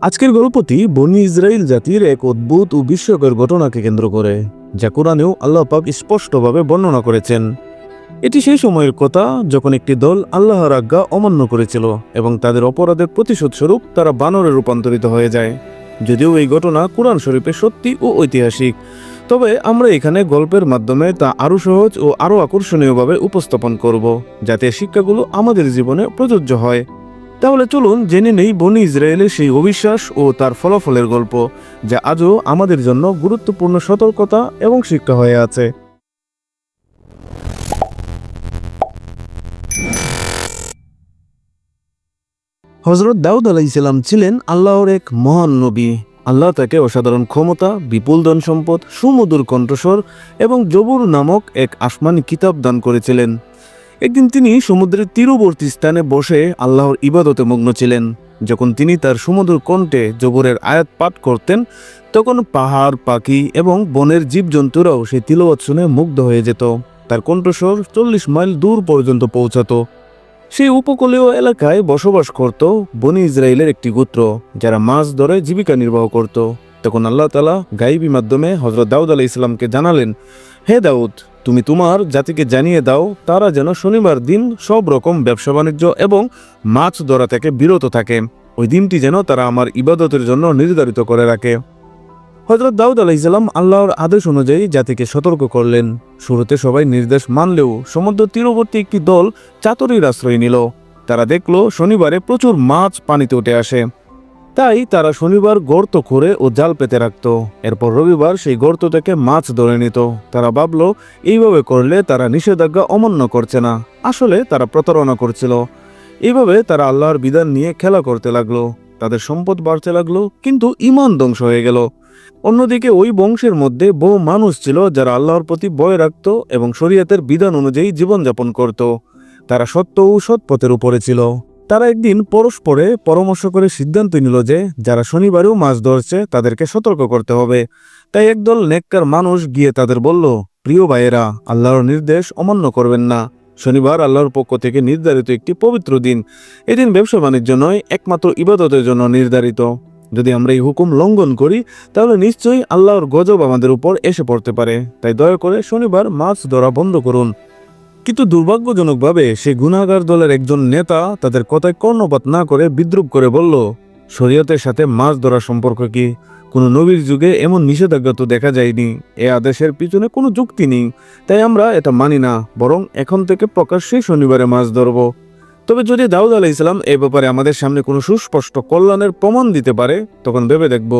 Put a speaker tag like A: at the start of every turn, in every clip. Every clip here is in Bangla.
A: আজকের গল্পটি বনি ইসরায়েল জাতির এক অদ্ভুত ও বিস্ময়কর ঘটনাকে কেন্দ্র করে, যা কোরআনেও আল্লাহ পাক স্পষ্টভাবে বর্ণনা করেছেন। এটি সেই সময়ের কথা যখন একটি দল আল্লাহর আজ্ঞা অমান্য করেছিল এবং তাদের অপরাধের প্রতিশোধ স্বরূপ তারা বানরে রূপান্তরিত হয়ে যায়। যদিও এই ঘটনা কোরআন শরীফে সত্যি ও ঐতিহাসিক, তবে আমরা এখানে গল্পের মাধ্যমে তা আরও সহজ ও আরও আকর্ষণীয়ভাবে উপস্থাপন করব, যাতে শিক্ষাগুলো আমাদের জীবনে প্রযোজ্য হয়। তাহলে চলুন জেনে নেই বনি ইসরায়েলের সেই অবিশ্বাস ও তার ফলাফলের গল্প, যা আজও আমাদের জন্য গুরুত্বপূর্ণ সতর্কতা এবং শিক্ষা হয়ে আছে। হজরত দাউদ আলাইসাল্লাম ছিলেন আল্লাহর এক মহান নবী। আল্লাহ তাকে অসাধারণ ক্ষমতা, বিপুল ধন সম্পদ, সুমধুর কণ্ঠস্বর এবং জবুর নামক এক আসমানি কিতাব দান করেছিলেন। একদিন তিনি সমুদ্রের তীরবর্তী স্থানে বসে আল্লাহর ইবাদতে মগ্ন ছিলেন। যখন তিনি তার সুমধুর কণ্ঠে জবরের আয়াত পাঠ করতেন, তখন পাহাড়, পাখি এবং বনের জীবজন্তুরাও সেই তিলওয়াত শুনে মুগ্ধ হয়ে যেত। তার কণ্ঠস্বর চল্লিশ মাইল দূর পর্যন্ত পৌঁছাতো। সেই উপকূলীয় এলাকায় বসবাস করত বনি ইসরায়েলের একটি গোত্র, যারা মাছ ধরে জীবিকা নির্বাহ করত। তখন আল্লাহ তালা গাইবী মাধ্যমে হজরত দাউদ আলাহ ইসলামকে জানালেন, হে দাউদ তুমি তোমার জাতিকে জানিয়ে দাও, তারা যেন শনিবার দিন সব রকম ব্যবসা বাণিজ্য এবং মাছ ধরা থেকে বিরত থাকে। ওই দিনটি যেন তারা আমার ইবাদতের জন্য নির্ধারিত করে রাখে। হজরত দাউদ আলাইসাল্লাম আল্লাহর আদেশ অনুযায়ী জাতিকে সতর্ক করলেন। শুরুতে সবাই নির্দেশ মানলেও সমুদ্র তীরবর্তী একটি দল চাতরির আশ্রয় নিল। তারা দেখল শনিবারে প্রচুর মাছ পানিতে উঠে আসে। তাই তারা শনিবার গর্ত করে ও জাল পেতে রাখত। এরপর রবিবার সেই গর্ত থেকে মাছ ধরে নিত। তারা ভাবলো, এইভাবে করলে তারা নিষেধাজ্ঞা অমান্য করছে না। আসলে তারা প্রতারণা করছিল। এইভাবে তারা আল্লাহর বিধান নিয়ে খেলা করতে লাগল। তাদের সম্পদ বাড়তে লাগল, কিন্তু ইমান ধ্বংস হয়ে গেল। অন্যদিকে ওই বংশের মধ্যে বহু মানুষ ছিল যারা আল্লাহর প্রতি ভয় রাখত এবং শরীয়তের বিধান অনুযায়ী জীবনযাপন করত। তারা সত্য ও সৎ পথের উপরে ছিল। তারা একদিন পরস্পরে পরামর্শ করে সিদ্ধান্ত নিল যে যারা শনিবারেও মাছ ধরছে, তাদেরকে সতর্ক করতে হবে। তাই একদল নেককার মানুষ গিয়ে তাদের বলল, প্রিয় ভাইয়েরা, আল্লাহর নির্দেশ অমান্য করবেন না। শনিবার আল্লাহর পক্ষ থেকে নির্ধারিত একটি পবিত্র দিন। এদিন ব্যবসা বাণিজ্য নয়, একমাত্র ইবাদতের জন্য নির্ধারিত। যদি আমরা এই হুকুম লঙ্ঘন করি, তাহলে নিশ্চয়ই আল্লাহর গজব আমাদের উপর এসে পড়তে পারে। তাই দয়া করে শনিবার মাছ ধরা বন্ধ করুন। কিন্তু দুর্ভাগ্যজনকভাবে সেই গুণাগার দলের একজন নেতা তাদের কথায় কর্ণপাত না করে বিদ্রুপ করে বলল, শরীয়তের সাথে মাছ ধরা সম্পর্ক কি? কোনো নবীর যুগে এমন নিষেধাজ্ঞা তো দেখা যায়নি। এ আদেশের পিছনে কোনো যুক্তি নেই। তাই আমরা এটা মানি না, বরং এখন থেকে প্রকাশ্যেই শনিবারে মাছ ধরব। তবে যদি দাউদ আলাহ ইসলাম এ ব্যাপারে আমাদের সামনে কোনো সুস্পষ্ট কল্যাণের প্রমাণ দিতে পারে, তখন ভেবে দেখব।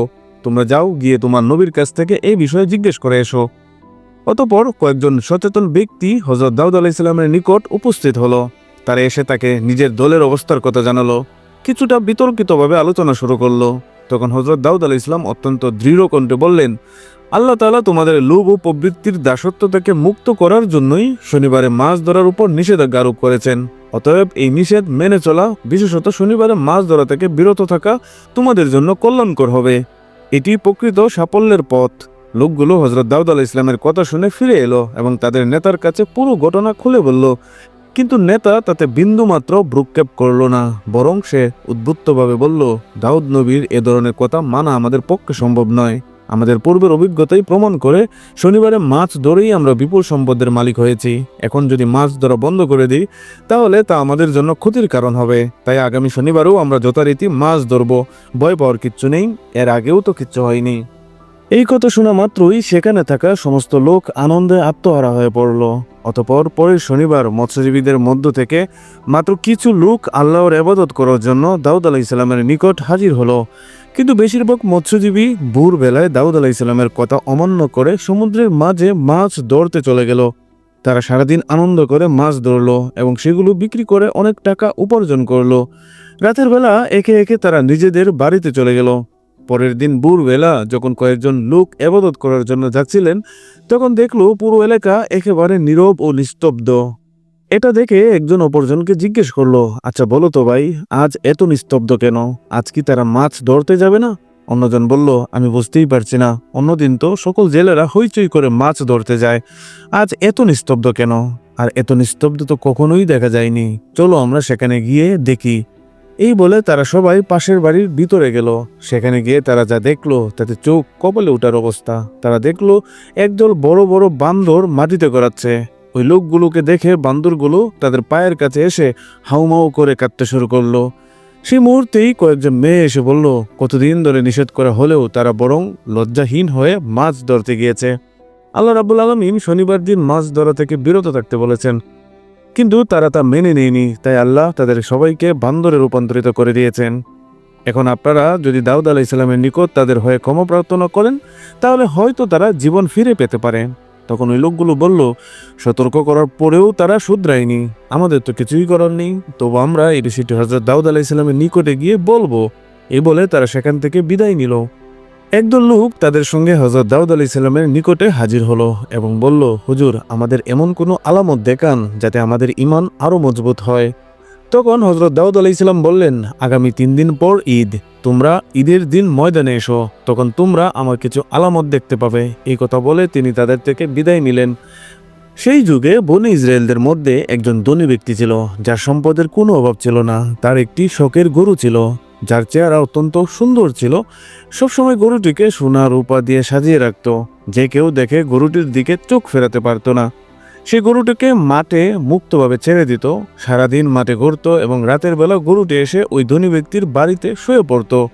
A: তোমরা যাও গিয়ে তোমার নবীর কাছ থেকে এই বিষয়ে জিজ্ঞেস করে এসো। অতপর কয়েকজন সচেতন ব্যক্তি হজরত দাউদ আলাহ ইসলামের নিকট উপস্থিত হলো। তারা এসে তাকে নিজের দলের অবস্থার কথা জানালো, কিছুটা বিতর্কিতভাবে আলোচনা শুরু করল। তখন হজরত দাউদ আলাহ ইসলাম অত্যন্ত দৃঢ় কণ্ঠে বললেন, আল্লাহ তাআলা তোমাদের লোভ ও প্রবৃত্তির দাসত্ব থেকে মুক্ত করার জন্যই শনিবারে মাছ ধরার উপর নিষেধাজ্ঞা আরোপ করেছেন। অতএব এই নিষেধ মেনে চলা, বিশেষত শনিবারে মাছ ধরা থেকে বিরত থাকা তোমাদের জন্য কল্যাণকর হবে। এটি প্রকৃত সাফল্যের পথ। লোকগুলো হজরত দাউদ আলাহ ইসলামের কথা শুনে ফিরে এলো এবং তাদের নেতার কাছে পুরো ঘটনা খুলে বলল, কিন্তু নেতা তাতে বিন্দুমাত্র ভ্রুক্ষেপ করল না, বরং সে উদ্বুদ্ধভাবে বলল, দাউদ নবীর এ ধরনের কথা মানা আমাদের পক্ষে সম্ভব নয়। আমাদের পূর্বের অভিজ্ঞতাই প্রমাণ করে শনিবারে মাছ ধরেই আমরা বিপুল সম্পদের মালিক হয়েছি। এখন যদি মাছ ধরা বন্ধ করে দিই, তাহলে তা আমাদের জন্য ক্ষতির কারণ হবে। তাই আগামী শনিবারেও আমরা যথারীতি মাছ ধরব। ভয় পাওয়ার কিচ্ছু নেই, এর আগেও তো কিচ্ছু হয়নি। এই কথা শোনা মাত্রই সেখানে থাকা সমস্ত লোক আনন্দে আত্মহারা হয়ে পড়ল। অতপর পরের শনিবার মৎস্যজীবীদের মধ্য থেকে মাত্র কিছু লোক আল্লাহর আবাদত করার জন্য দাউদ আলাহ ইসলামের নিকট হাজির হলো। কিন্তু বেশিরভাগ মৎস্যজীবী ভোর বেলায় দাউদ আলাহ ইসলামের কথা অমান্য করে সমুদ্রের মাঝে মাছ ধরতে চলে গেল। তারা সারাদিন আনন্দ করে মাছ ধরলো এবং সেগুলো বিক্রি করে অনেক টাকা উপার্জন করল। রাতের বেলা একে একে তারা নিজেদের বাড়িতে চলে গেল। পরের দিন ভোরবেলা যখন কয়েকজন লোক এবাদত করার জন্য যাচ্ছিলেন, তখন দেখল পুরো এলাকা একেবারে নীরব ও নিস্তব্ধ। এটা দেখে একজন অপরজনকে জিজ্ঞেস করল আচ্ছা বলো তো ভাই, আজ এত নিস্তব্ধ কেন? আজ কি তারা মাছ ধরতে যাবে না? অন্যজন বলল, আমি বুঝতেই পারছি না। অন্যদিন তো সকল জেলেরা হইচই করে মাছ ধরতে যায়। আজ এত নিস্তব্ধ কেন? আর এত নিস্তব্ধ তো কখনোই দেখা যায়নি। চলো আমরা সেখানে গিয়ে দেখি। এই বলে তারা সবাই পাশের বাড়ির ভিতরে গেল। সেখানে গিয়ে তারা যা দেখল, তাতে চোখ কপালে ওঠার অবস্থা। তারা দেখল, একদল বড় বড় বান্দর মাটিতে করাচ্ছে ওই লোকগুলোকে দেখে বান্দরগুলো তাদের পায়ের কাছে এসে হাউমাউ করে কাঁদতে শুরু করল। সেই মুহূর্তেই কয়েকজন মেয়ে এসে বলল, কতদিন ধরে নিষেধ করা হলেও তারা বরং লজ্জাহীন হয়ে মাছ ধরতে গিয়েছে। আল্লাহ রাবুল আলমিন শনিবার দিন মাছ ধরা থেকে বিরত থাকতে বলেছেন। কিন্তু তারা তা মেনে নেয়নি, তাই আল্লাহ তাদের সবাইকে বান্দরে রূপান্তরিত করে দিয়েছেন। এখন আপনারা যদি দাউদ আলাহ ইসলামের নিকট তাদের হয়ে ক্ষমা প্রার্থনা করেন, তাহলে হয়তো তারা জীবন ফিরে পেতে পারে। তখন ওই লোকগুলো বলল, সতর্ক করার পরেও তারা শুধরায়নি। আমাদের তো কিছুই করার নেই। তবু আমরা এই বিষয়টি হজরত দাউদ আলাহ ইসলামের নিকটে গিয়ে বলব। এ বলে তারা সেখান থেকে বিদায় নিল। একদল লোক তাদের সঙ্গে হজরত দাউদ আলি সাল্লামের নিকটে হাজির হলো এবং বলল, হুজুর, আমাদের এমন কোনো আলামত দেখান যাতে আমাদের ইমান আরও মজবুত হয়। তখন হজরত দাউদ আলি ইসলাম বললেন, আগামী তিন দিন পর ঈদ, তোমরা ঈদের দিন ময়দানে এসো, তখন তোমরা আমার কিছু আলামত দেখতে পাবে। এই কথা বলে তিনি তাদের থেকে বিদায় নিলেন। সেই যুগে বনি ইসরায়েলদের মধ্যে একজন ধনী ব্যক্তি ছিল, যার সম্পদের কোনো অভাব ছিল না, তার একটি শখের গরু ছিল। যার চেহারা অত্যন্ত সুন্দর ছিল, সবসময় গরুটিকে সোনা রূপা দিয়ে সাজিয়ে রাখত। যে কেউ দেখে গরুটির দিকে চোখ ফেরাতে পারত না। সে গরুটিকে মাঠে মুক্তভাবে ছেড়ে দিত, সারাদিন মাঠে ঘুরত এবং রাতের বেলা গরুটি এসে ওই ধনী ব্যক্তির বাড়িতে শুয়ে পড়তো।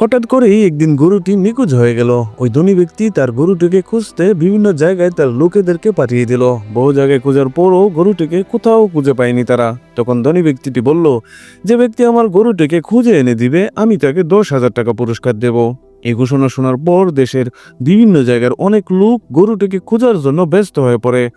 A: হঠাৎ করেই একদিন গরুটি নিখোঁজ হয়ে গেল। ওই ধনী ব্যক্তি তার গরুটিকে খুঁজতে বিভিন্ন জায়গায় তার লোকেদেরকে পাঠিয়ে দিল। বহু জায়গায় খোঁজার পরও গরুটিকে কোথাও খুঁজে পায়নি তারা। তখন ধনী ব্যক্তিটি বলল, যে ব্যক্তি আমার গরুটিকে খুঁজে এনে দিবে, আমি তাকে দশ হাজার টাকা পুরস্কার দেব। এই ঘোষণা শোনার পর দেশের বিভিন্ন জায়গার অনেক লোক গরুটিকে খোঁজার জন্য ব্যস্ত হয়ে পড়ে।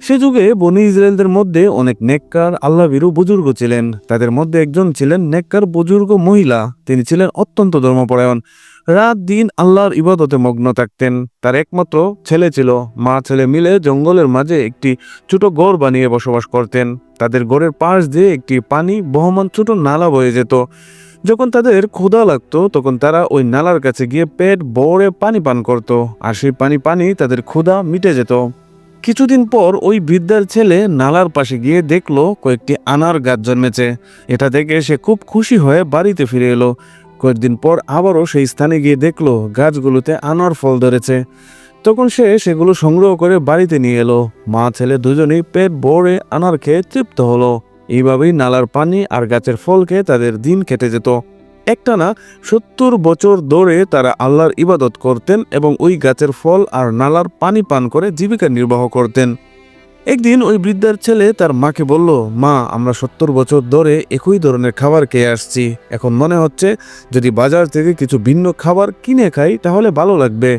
A: সে যুগে বনি ইসরায়েলদের মধ্যে অনেক নেককার আল্লাহবিরু বুজুর্গ ছিলেন। তাদের মধ্যে একজন ছিলেন নেককার বুজুর্গ মহিলা। তিনি ছিলেন অত্যন্ত ধর্মপরায়ণ। রাত দিন আল্লাহর ইবাদতে মগ্ন থাকতেন। তার একমাত্র ছেলে ছিল। মা ছেলে মিলে জঙ্গলের মাঝে একটি ছোট গড় বানিয়ে বসবাস করতেন। তাদের গড়ের পাশ দিয়ে একটি পানি বহমান ছোট নালা বয়ে যেত। যখন তাদের ক্ষুধা লাগতো, তখন তারা ওই নালার কাছে গিয়ে পেট ভরে পানি পান করত। আর সেই পানি পানি তাদের ক্ষুধা মিটে যেত। কিছুদিন পর ওই বৃদ্ধার ছেলে নালার পাশে গিয়ে দেখল কয়েকটি আনার গাছ জন্মেছে। এটা দেখে সে খুব খুশি হয়ে বাড়িতে ফিরে এলো। কয়েকদিন পর আবারও সেই স্থানে গিয়ে দেখল গাছগুলোতে আনার ফল ধরেছে। তখন সে সেগুলো সংগ্রহ করে বাড়িতে নিয়ে এলো। মা ছেলে দুজনেই পেট ভরে আনার খেয়ে তৃপ্ত হলো। এইভাবেই নালার পানি আর গাছের ফল খেয়ে তাদের দিন কেটে যেত। একটানা সত্তর বছর ধরে তারা আল্লাহর ইবাদত করতেন এবং ওই গাছের ফল আর নালার পানি পান করে জীবিকা নির্বাহ করতেন। একদিন ওই বৃদ্ধার ছেলে তার মাকে বলল, মা, আমরা সত্তর বছর ধরে একই ধরনের খাবার খেয়ে আসছি। এখন মনে হচ্ছে যদি বাজার থেকে কিছু ভিন্ন খাবার কিনে খাই তাহলে ভালো লাগবে।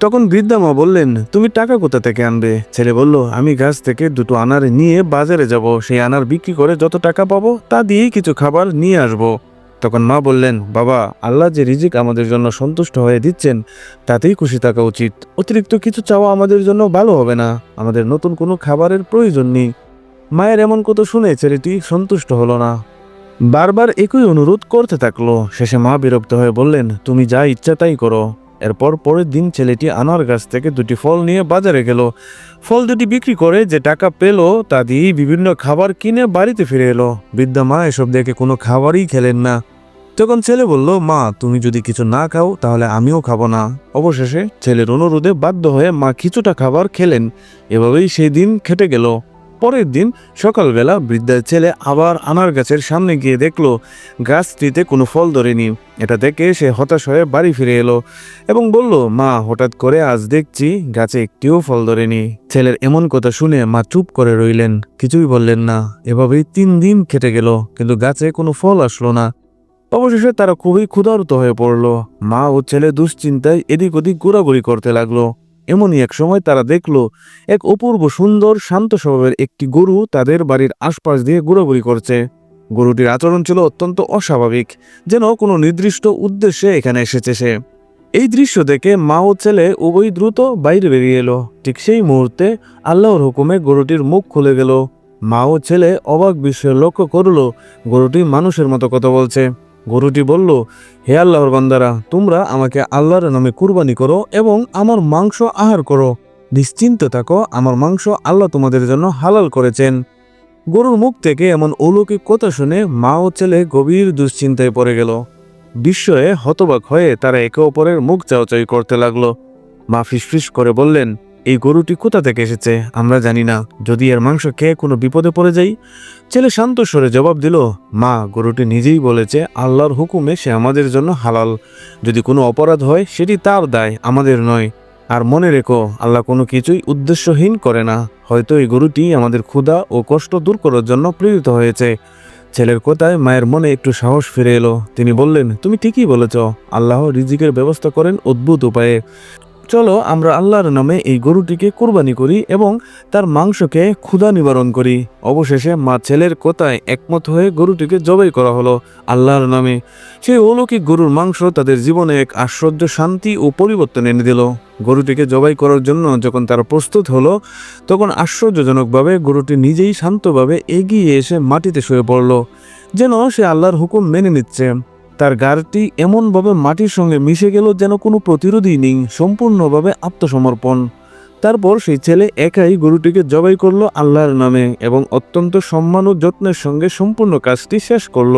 A: তখন বৃদ্ধা মা বললেন, তুমি টাকা কোথা থেকে আনবে? ছেলে বলল, আমি গাছ থেকে দুটো আনার নিয়ে বাজারে যাব। সেই আনার বিক্রি করে যত টাকা পাবো তা দিয়েই কিছু খাবার নিয়ে আসব। তখন মা বললেন, বাবা, আল্লাহ যে রিজিক আমাদের জন্য সন্তুষ্ট হয়ে দিচ্ছেন, তাতেই খুশি থাকা উচিত। অতিরিক্ত কিছু চাওয়া আমাদের জন্য ভালো হবে না। আমাদের নতুন কোনো খাবারের প্রয়োজন নেই। মায়ের এমন কত শুনে ছেলেটি সন্তুষ্ট হলো না। বারবার একই অনুরোধ করতে থাকল। শেষে মা বিরক্ত হয়ে বললেন, তুমি যা ইচ্ছা তাই করো। এরপর পরের দিন ছেলেটি আনার গাছ থেকে দুটি ফল নিয়ে বাজারে গেল। ফল দুটি বিক্রি করে যে টাকা পেল, তা দিয়েই বিভিন্ন খাবার কিনে বাড়িতে ফিরে এলো। বৃদ্ধা মা এসব দেখে কোনো খাবারই খেলেন না। তখন ছেলে বলল, মা, তুমি যদি কিছু না খাও, তাহলে আমিও খাব না। অবশেষে ছেলের অনুরোধে বাধ্য হয়ে মা কিছুটা খাবার খেলেন। এভাবেই সেই দিন খেটে গেল। পরের দিন সকালবেলা বৃদ্ধার ছেলে আবার আনার গাছের সামনে গিয়ে দেখল, গাছটিতে কোনো ফল ধরেনি। এটা দেখে সে হতাশ হয়ে বাড়ি ফিরে এলো এবং বলল, মা, হঠাৎ করে আজ দেখছি গাছে একটিও ফল ধরেনি। ছেলের এমন কথা শুনে মা চুপ করে রইলেন। কিছুই বললেন না। এভাবেই তিন দিন কেটে গেল, কিন্তু গাছে কোনো ফল আসলো না। অবশেষে তারা খুবই ক্ষুধার্ত হয়ে পড়ল। মা ও ছেলে দুশ্চিন্তায় এদিক ওদিক ঘোরাঘুরি করতে লাগল। এমনই এক সময় তারা দেখল এক অপূর্ব সুন্দর শান্ত স্বভাবের একটি গরু তাদের বাড়ির আশপাশ দিয়ে ঘোরাঘুরি করছে। গরুটির আচরণ ছিল অত্যন্ত অস্বাভাবিক, যেন কোনো নির্দিষ্ট উদ্দেশ্যে এখানে এসেছে সে। এই দৃশ্য দেখে মা ও ছেলে উভয় দ্রুত বাইরে বেরিয়ে এলো। ঠিক সেই মুহূর্তে আল্লাহর হুকুমে গরুটির মুখ খুলে গেল। মা ও ছেলে অবাক বিষয়ে লক্ষ্য করল, গরুটি মানুষের মতো কথা বলছে। গরুটি বলল, হে আল্লাহর বান্দারা, তোমরা আমাকে আল্লাহর নামে কুরবানি করো এবং আমার মাংস আহার করো। নিশ্চিন্ত থাকো, আমার মাংস আল্লাহ তোমাদের জন্য হালাল করেছেন। গরুর মুখ থেকে এমন অলৌকিক কথা শুনে মা ও ছেলে গভীর দুশ্চিন্তায় পড়ে গেল। বিস্ময়ে হতবাক হয়ে তারা একে অপরের মুখ চাওয়াচাই করতে লাগল। মা ফিসফিস করে বললেন এই গরুটি কোথা থেকে এসেছে? আমরা জানি না। যদি এর মাংস খেয়ে কোনো বিপদে পড়ে যাই, ছেলে শান্ত স্বরে জবাব দিল, মা, গরুটি নিজেই বলেছে, আল্লাহর হুকুমে সে আমাদের জন্য হালাল। যদি কোনো অপরাধ হয়, সেটি তার দায়, আমাদের নয়। আর মনে রেখো, আল্লাহ কোনো কিছুই উদ্দেশ্যহীন করে না। হয়তো এই গরুটি আমাদের ক্ষুধা ও কষ্ট দূর করার জন্য প্রেরিত হয়েছে। ছেলের কথায় মায়ের মনে একটু সাহস ফিরে এলো। তিনি বললেন, তুমি ঠিকই বলেছ। আল্লাহ রিজিকের ব্যবস্থা করেন অদ্ভুত উপায়ে। চলো, আমরা আল্লাহর নামে এই গরুটিকে কোরবানি করি এবং তার মাংসকে ক্ষুধা নিবারণ করি। অবশেষে মা ছেলের কথায় একমত হয়ে গরুটিকে জবাই করা হলো আল্লাহর নামে। সেই অলৌকিক গরুর মাংস তাদের জীবনে এক আশ্চর্য শান্তি ও পরিবর্তন এনে দিল। গরুটিকে জবাই করার জন্য যখন তারা প্রস্তুত হলো, তখন আশ্চর্যজনকভাবে গরুটি নিজেই শান্তভাবে এগিয়ে এসে মাটিতে শুয়ে পড়ল, যেন সে আল্লাহর হুকুম মেনে নিচ্ছে। তার গাড়টি এমনভাবে মাটির সঙ্গে মিশে গেল যেন কোনো প্রতিরোধই নেই, সম্পূর্ণভাবে আত্মসমর্পণ। তারপর সেই ছেলে একাই গরুটিকে জবাই করল আল্লাহর নামে এবং অত্যন্ত সম্মান ও যত্নের সঙ্গে সম্পূর্ণ কাজটি শেষ করল।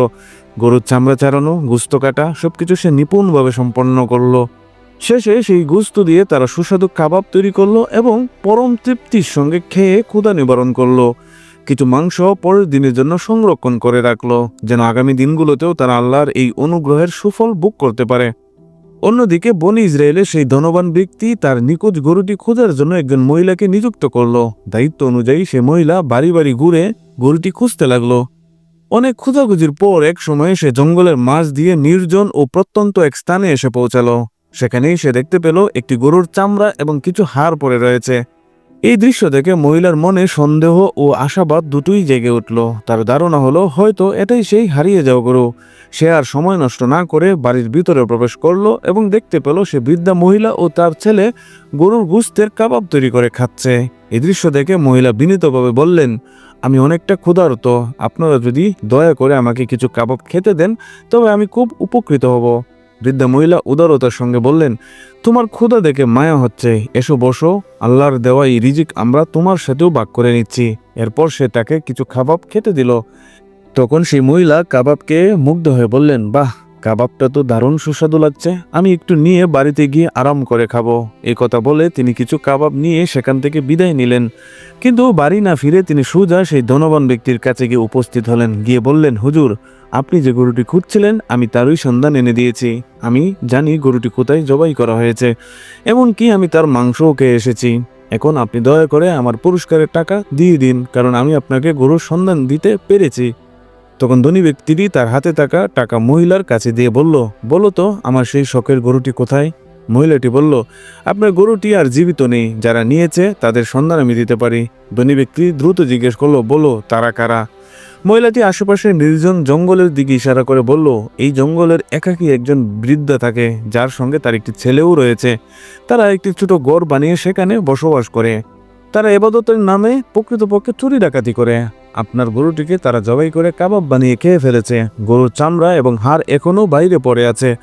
A: গরুর চামড়া চারানো গুস্ত কাটা, সবকিছু সে নিপুণভাবে সম্পন্ন করল। শেষে সেই গুস্ত দিয়ে তারা সুস্বাদু কাবাব তৈরি করল এবং পরম তৃপ্তির সঙ্গে খেয়ে ক্ষুধা নিবারণ করল। কিছু মাংস পরের দিনের জন্য সংরক্ষণ করে রাখল, যেন আগামী দিনগুলোতেও তারা আল্লাহর এই অনুগ্রহের সুফল বুক করতে পারে। অন্যদিকে বনি ইসরায়েলের সেই ধনবান ব্যক্তি তার নিখোঁজ গরুটি খোঁজার জন্য একজন মহিলাকে নিযুক্ত করল। দায়িত্ব অনুযায়ী সে মহিলা বাড়ি বাড়ি ঘুরে গরুটি খুঁজতে লাগল। অনেক খোঁজাখুঁজির পর এক সময় সে জঙ্গলের মাঝ দিয়ে নির্জন ও প্রত্যন্ত এক স্থানে এসে পৌঁছালো। সেখানেই সে দেখতে পেল একটি গরুর চামড়া এবং কিছু হাড় পড়ে রয়েছে। এই দৃশ্য দেখে মহিলার মনে সন্দেহ ও আশাবাদ দুটোই জেগে উঠল। তার ধারণা হলো, হয়তো এটাই সেই হারিয়ে যাওয়া গরু। সে আর সময় নষ্ট না করে বাড়ির ভিতরে প্রবেশ করল এবং দেখতে পেল সে বৃদ্ধা মহিলা ও তার ছেলে গরুর গুস্তের কাবাব তৈরি করে খাচ্ছে। এই দৃশ্য দেখে মহিলা বিনীতভাবে বললেন, আমি অনেকটা ক্ষুধার্ত। আপনারা যদি দয়া করে আমাকে কিছু কাবাব খেতে দেন, তবে আমি খুব উপকৃত হব। বৃদ্ধা মহিলা উদারতার সঙ্গে বললেন, তোমার ক্ষুধা দেখে মায়া হচ্ছে। এসো, বসো। আল্লাহর দেওয়া এই রিজিক আমরা তোমার সাথেও ভাগ করে নিচ্ছি। এরপর সে তাকে কিছু খাবাব খেতে দিল। তখন সেই মহিলা কাবাবকে মুগ্ধ হয়ে বললেন, বাহ! কাবাবটা তো দারুণ সুস্বাদু লাগছে। আমি একটু নিয়ে বাড়িতে গিয়ে আরাম করে খাব। এই কথা বলে তিনি কিছু কাবাব নিয়ে সেখান থেকে বিদায় নিলেন। কিন্তু বাড়ি না ফিরে তিনি সুজা সেই ধনবান ব্যক্তির কাছে গিয়ে উপস্থিত হলেন। গিয়ে বললেন, হুজুর, আপনি যে গরুটি খুঁজছিলেন, আমি তারই সন্ধান এনে দিয়েছি। আমি জানি গরুটি কোথায় জবাই করা হয়েছে। এমনকি আমি তার মাংসও খেয়ে এসেছি। এখন আপনি দয়া করে আমার পুরস্কারের টাকা দিয়ে দিন, কারণ আমি আপনাকে গরুর সন্ধান দিতে পেরেছি। তখন ধনী ব্যক্তিটি তার হাতে থাকা টাকা মহিলার কাছে দিয়ে বলল, বলো তো, আমার সেই শখের গরুটি কোথায়? মহিলাটি বলল, আপনার গরুটি আর জীবিত নেই। যারা নিয়েছে, তাদের সন্ধান আমি দিতে পারি। ধনী ব্যক্তি দ্রুত জিজ্ঞেস করল, বলো, তারা কারা? মহিলাটি আশেপাশে নির্জন জঙ্গলের দিকে ইশারা করে বলল, এই জঙ্গলের একাকী একজন বৃদ্ধা থাকে, যার সঙ্গে তার একটি ছেলেও রয়েছে। তারা একটি ছোট গড় বানিয়ে সেখানে বসবাস করে। তারা এবাদতের নামে প্রকৃতপক্ষে চুরি ডাকাতি করে। আপনার গরুটিকে তারা জবাই করে কাবাব বানিয়ে খেয়ে ফেলেছে। গরুর চামড়া এবং হাড় এখনও বাইরে পড়ে আছে।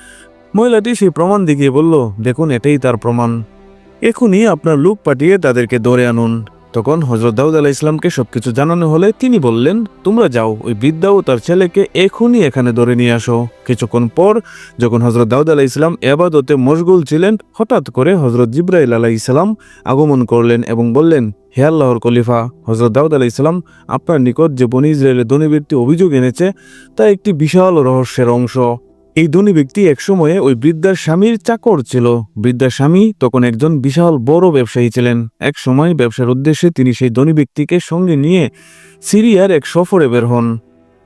A: মহিলাটি সেই প্রমাণ দেখিয়ে বলল, দেখুন, এটাই তার প্রমাণ। এখনই আপনার লুক পাঠিয়ে তাদেরকে ধরে আনুন। তখন হজরত দাউদ আলাহ ইসলামকে সবকিছু জানানো হলে তিনি বললেন, তোমরা যাও, ওই বিদ্যা ও তার ছেলেকে এখনই এখানে ধরে নিয়ে আসো। কিছুক্ষণ পর যখন হজরত দাউদ আলাহ ইসলাম এবাদতে মশগুল ছিলেন, হঠাৎ করে হজরত জিব্রাইল আলাহ ইসলাম আগমন করলেন এবং বললেন, হে আল্লাহর খলিফা হজরত দাউদ আলাহ ইসলাম আপনার নিকট যে বনি ইসরায়েলের ধনীবৃত্তি অভিযোগ এনেছে, তা একটি বিশাল রহস্যের অংশ। এই ধনী ব্যক্তি একসময়ে ওই বৃদ্ধার স্বামীর চাকর ছিল। বৃদ্ধার স্বামী তখন একজন বিশাল বড় ব্যবসায়ী ছিলেন। এক সময় ব্যবসার উদ্দেশ্যে তিনি সেই ধনী ব্যক্তিকে সঙ্গে নিয়ে সিরিয়ার এক সফরে বের হন।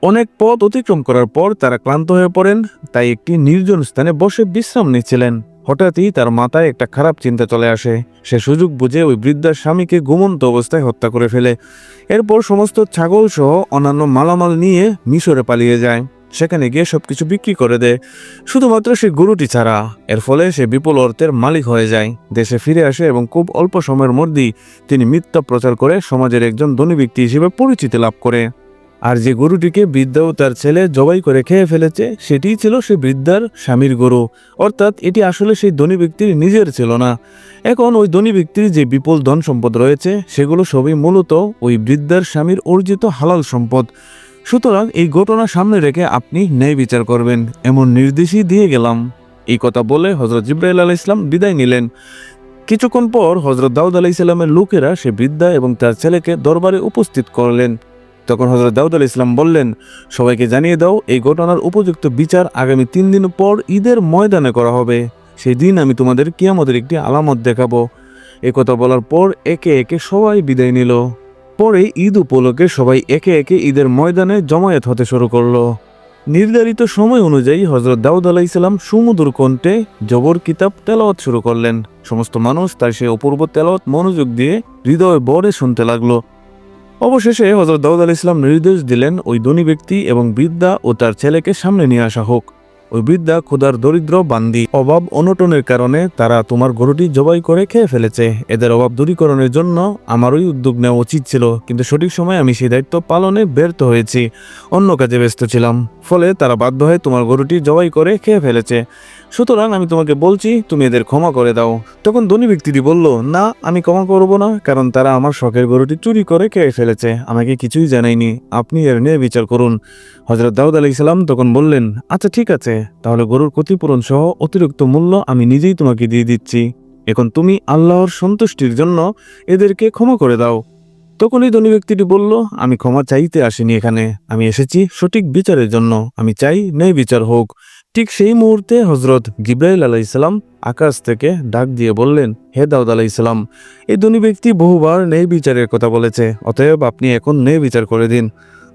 A: অনেক পথ অতিক্রম করার পর তারা ক্লান্ত হয়ে পড়েন, তাই একটি নির্জন স্থানে বসে বিশ্রাম নিচ্ছিলেন। হঠাৎই তার মাথায় একটা খারাপ চিন্তা চলে আসে। সে সুযোগ বুঝে ওই বৃদ্ধার স্বামীকে ঘুমন্ত অবস্থায় হত্যা করে ফেলে। এরপর সমস্ত ছাগল সহ অন্যান্য মালামাল নিয়ে মিশরে পালিয়ে যায়। সেখানে গিয়ে সবকিছু বিক্রি করে দেয়। শুধুমাত্র সে গরুটি ছাড়া। এর ফলে সে বিপুল অর্থের মালিক হয়ে যায়। দেশে ফিরে আসে এবং খুব অল্প সময়ের মধ্যেই তিনি মিথ্যা প্রচার করে সমাজের একজন ধনী ব্যক্তি হিসেবে পরিচিতি লাভ করে। আর যে গরুটিকে বৃদ্ধা ও তার ছেলে জবাই করে খেয়ে ফেলেছে, সেটিই ছিল সে বৃদ্ধার স্বামীর গরু। অর্থাৎ এটি আসলে সেই ধনী ব্যক্তির নিজের ছিল না। এখন ওই ধনী ব্যক্তির যে বিপুল ধন সম্পদ রয়েছে, সেগুলো সবই মূলত ওই বৃদ্ধার স্বামীর অর্জিত হালাল সম্পদ। সুতরাং এই ঘটনা সামনে রেখে আপনি ন্যায় বিচার করবেন। এমন নির্দেশই দিয়ে গেলাম। এই কথা বলে হজরত জিব্রাইল আলাহ ইসলাম বিদায় নিলেন। কিছুক্ষণ পর হজরত দাউদ আলাহ ইসলামের লোকেরা সে বৃদ্ধা এবং তার ছেলেকে দরবারে উপস্থিত করলেন। তখন হজরত দাউদ আলাহ ইসলাম বললেন, সবাইকে জানিয়ে দাও, এই ঘটনার উপযুক্ত বিচার আগামী তিন দিন পর ঈদের ময়দানে করা হবে। সেই দিন আমি তোমাদের কিয়ামতের একটি আলামত দেখাবো। এ কথা বলার পর একে একে সবাই বিদায় নিল। পরে ঈদ উপলক্ষে সবাই একে একে ঈদের ময়দানে জমায়েত হতে শুরু করল। নির্ধারিত সময় অনুযায়ী হজরত দাউদ আলাইসাল্লাম সুমধুর কণ্ঠে জবর কিতাব তেলাওয়াত শুরু করলেন। সমস্ত মানুষ তার সেই অপূর্ব তেলাওয়াত মনোযোগ দিয়ে হৃদয় বরে শুনতে লাগল। অবশেষে হজরত দাউদ আলাহ ইসলাম নির্দেশ দিলেন, ওই ধনী ব্যক্তি এবং বৃদ্ধা ও তার ছেলেকে সামনে নিয়ে আসা হোক। ওই বৃদ্ধা ক্ষুধার দরিদ্র বান্দি। অভাব অনটনের কারণে তারা তোমার গরুটি জবাই করে খেয়ে ফেলেছে। এদের অভাব দূরীকরণের জন্য আমারই উদ্যোগ নেওয়া উচিত ছিল, কিন্তু সঠিক সময় আমি সেই দায়িত্ব পালনে ব্যর্থ হয়েছি। অন্য কাজে ব্যস্ত ছিলাম, ফলে তারা বাধ্য হয়ে তোমার গরুটি জবাই করে খেয়ে ফেলেছে। সুতরাং আমি তোমাকে বলছি, তুমি এদের ক্ষমা করে দাও। তখন ধনী ব্যক্তিটি বলল, না, আমি ক্ষমা করব না, কারণ তারা আমার শখের গরুটি চুরি করে খেয়ে ফেলেছে। আমাকে কিছুই জানায়নি। আপনি এর নিয়ে বিচার করুন। হজরত দাউদ আলি ইসলাম তখন বললেন আচ্ছা ঠিক আছে। তাহলে গরুর ক্ষতিপূরণ সহ অতিরিক্ত মূল্য আমি নিজেই তোমাকে দিয়ে দিচ্ছি। এখন তুমি আল্লাহর সন্তুষ্টির জন্য এদেরকে ক্ষমা করে দাও। তখন এই ধনী ব্যক্তিটি বলল, আমি ক্ষমা চাইতে আসিনি এখানে। আমি এসেছি সঠিক বিচারের জন্য। আমি চাই ন্যায় বিচার হোক। ঠিক সেই মুহূর্তে হজরত গিব্রাইল আলাইসাল্লাম আকাশ থেকে ডাক দিয়ে বললেন, হে দাউদ আলাইসাল্লাম এই ধনী ব্যক্তি বহুবার ন্যায় বিচারের কথা বলেছে, অতএব আপনি এখন ন্যায় বিচার করে দিন।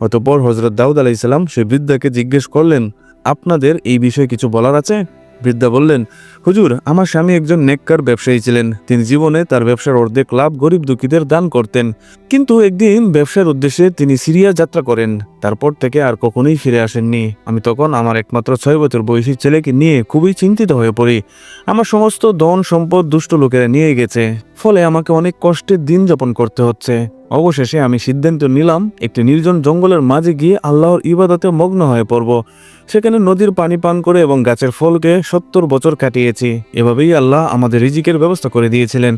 A: অতপর হজরত দাউদ আলাইসাল্লাম সে বৃদ্ধাকে জিজ্ঞেস করলেন, আপনাদের এই বিষয়ে কিছু বলার আছে? বৃদ্ধা বললেন, হুজুর, আমার স্বামী একজন নেককার ব্যবসায়ী ছিলেন। তিনি জীবনে তার ব্যবসার অর্ধেক লাভ গরিব দুঃখীদের দান করতেন। কিন্তু একদিন ব্যবসার উদ্দেশ্যে তিনি সিরিয়া যাত্রা করেন। তারপর থেকে আর কখনোই ফিরে আসেননি। আমি তখন আমার একমাত্র ছয় বছর বয়সী ছেলেকে নিয়ে খুবই চিন্তিত হয়ে পড়ি। আমার সমস্ত ধন সম্পদ দুষ্ট লোকেরা নিয়ে গেছে। ফলে আমাকে অনেক কষ্টের দিন যাপন করতে হচ্ছে। অবশেষে আমি সিদ্ধান্ত নিলাম, একটি নির্জন জঙ্গলের মাঝে গিয়ে আল্লাহর ইবাদতে মগ্ন হয়ে পড়ব। সেখানে নদীর পানি পান করে এবং গাছের ফলকে সত্তর বছর কাটিয়েছি। এভাবেই আল্লাহ আমাদের রিজিকের ব্যবস্থা করে দিয়েছিলেন।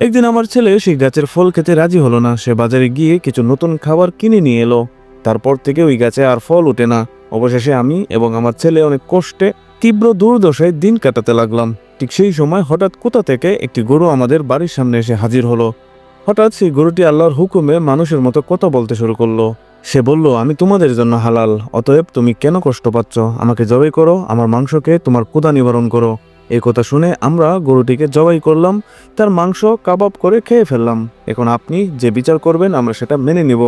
A: একদিন আমার ছেলে সেই গাছের ফল খেতে রাজি হলো না। সে বাজারে গিয়ে কিছু নতুন খাবার কিনে নিয়ে এলো। তারপর থেকে ওই গাছে আর ফল ওঠে না। অবশেষে আমি এবং আমার ছেলে অনেক কষ্টে, তীব্র দুর্দশায় দিন কাটাতে লাগলাম। ঠিক সেই সময় হঠাৎ কোথা থেকে একটি গরু আমাদের বাড়ির সামনে এসে হাজির হলো। হঠাৎ সেই গরুটি আল্লাহর হুকুমে মানুষের মতো কথা বলতে শুরু করল। সে বলল, আমি তোমাদের জন্য হালাল, অতএব তুমি কেন কষ্ট পাচ্ছ? আমাকে জবাই করো, আমার মাংসকে তোমার কুদা নিবারণ করো। এই কথা শুনে আমরা গরুটিকে জবাই করলাম, তার মাংস কাবাব করে খেয়ে ফেললাম। এখন আপনি যে বিচার করবেন, আমরা সেটা মেনে নিব।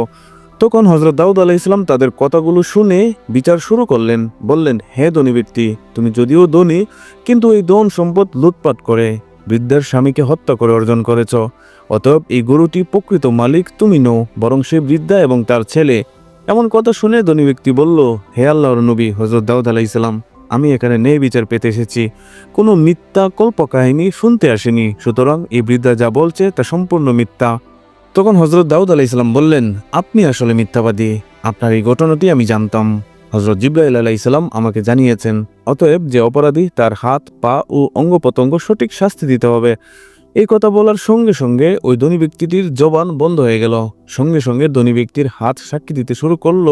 A: তখন হজরত দাউদ আলাহ ইসলাম তাদের কথাগুলো শুনে বিচার শুরু করলেন। বললেন, হে ধনী ব্যক্তি, তুমি যদিও ধনী, কিন্তু এই ধন সম্পদ লুটপাট করে। বৃদ্ধার স্বামীকে হত্যা করে অর্জন করেছ। অতএব এই গরুটি প্রকৃত মালিক, তুমি নও, বরং সে বৃদ্ধা এবং তার ছেলে। এমন কথা শুনে ধনী ব্যক্তি বলল, হে আল্লাহর নবী হজরত দাউদ আলাহ ইসলাম আমি এখানে ন্যায় বিচার পেতে এসেছি। কোনো মিথ্যা কল্পকাহিনী শুনতে আসেনি, সুতরাং এই বৃদ্ধা যা বলছে তা সম্পূর্ণ মিথ্যা। তখন হজরত দাউদ আলাহ ইসলাম বললেন, আপনি আসলে মিথ্যাবাদী। আপনার এই ঘটনাটি আমি জানতাম। হজরত জিব্রাইল আলাহ ইসলাম আমাকে জানিয়েছেন, অতএব যে অপরাধী তার হাত, পা ও অঙ্গ প্রত্যঙ্গ সঠিক শাস্তি দিতে হবে। এই কথা বলার সঙ্গে সঙ্গে ওই ধনী ব্যক্তিটির জবান বন্ধ হয়ে গেল। সঙ্গে সঙ্গে ধনী ব্যক্তির হাত সাক্ষী দিতে শুরু করল।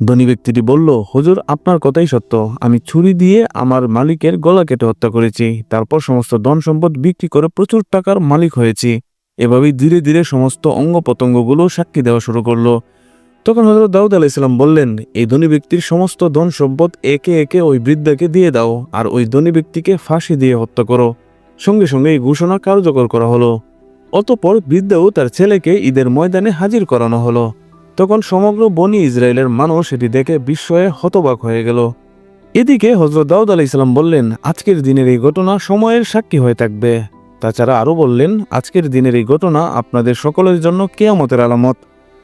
A: ধনী ব্যক্তিটি বলল, হুজুর, আপনার কথাই সত্য। আমি ছুরি দিয়ে আমার মালিকের গলা কেটে হত্যা করেছি। তারপর সমস্ত ধন সম্পদ বিক্রি করে প্রচুর টাকার মালিক হয়েছি। এভাবেই ধীরে ধীরে সমস্ত অঙ্গ প্রত্যঙ্গগুলো সাক্ষী দেওয়া শুরু করল। তখন হজরত দাউদ আলাইসাল্লাম বললেন, এই ধনী ব্যক্তির সমস্ত ধন সম্পদ একে একে ওই বৃদ্ধাকে দিয়ে দাও আর ওই ধনী ব্যক্তিকে ফাঁসি দিয়ে হত্যা করো। সঙ্গে সঙ্গে এই ঘোষণা কার্যকর করা হলো। অতপর বৃদ্ধাও তার ছেলেকে ঈদের ময়দানে হাজির করানো হলো। তখন সমগ্র বনি ইসরায়েলের মানুষ এটি দেখে বিস্ময়ে হতবাক হয়ে গেল। এদিকে হজরত দাউদ আলাইসাল্লাম বললেন, আজকের দিনের এই ঘটনা সময়ের সাক্ষী হয়ে থাকবে। তাছাড়া আরও বললেন, আজকের দিনের এই ঘটনা আপনাদের সকলের জন্য কেয়ামতের আলামত।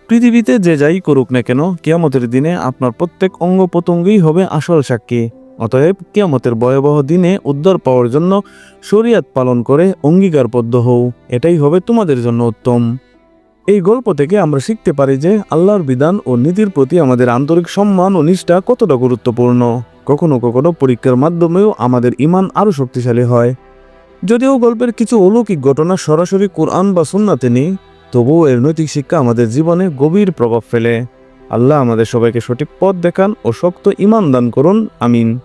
A: পৃথিবীতে যে যাই করুক না কেন, কেয়ামতের দিনে আপনার প্রত্যেক অঙ্গ প্রত্যঙ্গই হবে আসল সাক্ষী। অতএব কেয়ামতের ভয়াবহ দিনে উদ্ধার পাওয়ার জন্য শরিয়াত পালন করে অঙ্গীকারবদ্ধ হও। এটাই হবে তোমাদের জন্য উত্তম। এই গল্প থেকে আমরা শিখতে পারি যে আল্লাহর বিধান ও নীতির প্রতি আমাদের আন্তরিক সম্মান ও নিষ্ঠা কতটা গুরুত্বপূর্ণ। কখনো কখনো পরীক্ষার মাধ্যমেও আমাদের ইমান আরও শক্তিশালী হয়। যদিও গল্পের কিছু অলৌকিক ঘটনা সরাসরি কোরআন বা সুন্নাতে নেই তবুও এর নৈতিক শিক্ষা আমাদের জীবনে গভীর প্রভাব ফেলে। আল্লাহ আমাদের সবাইকে সঠিক পথ দেখান ও শক্ত ইমান দান করুন। আমিন।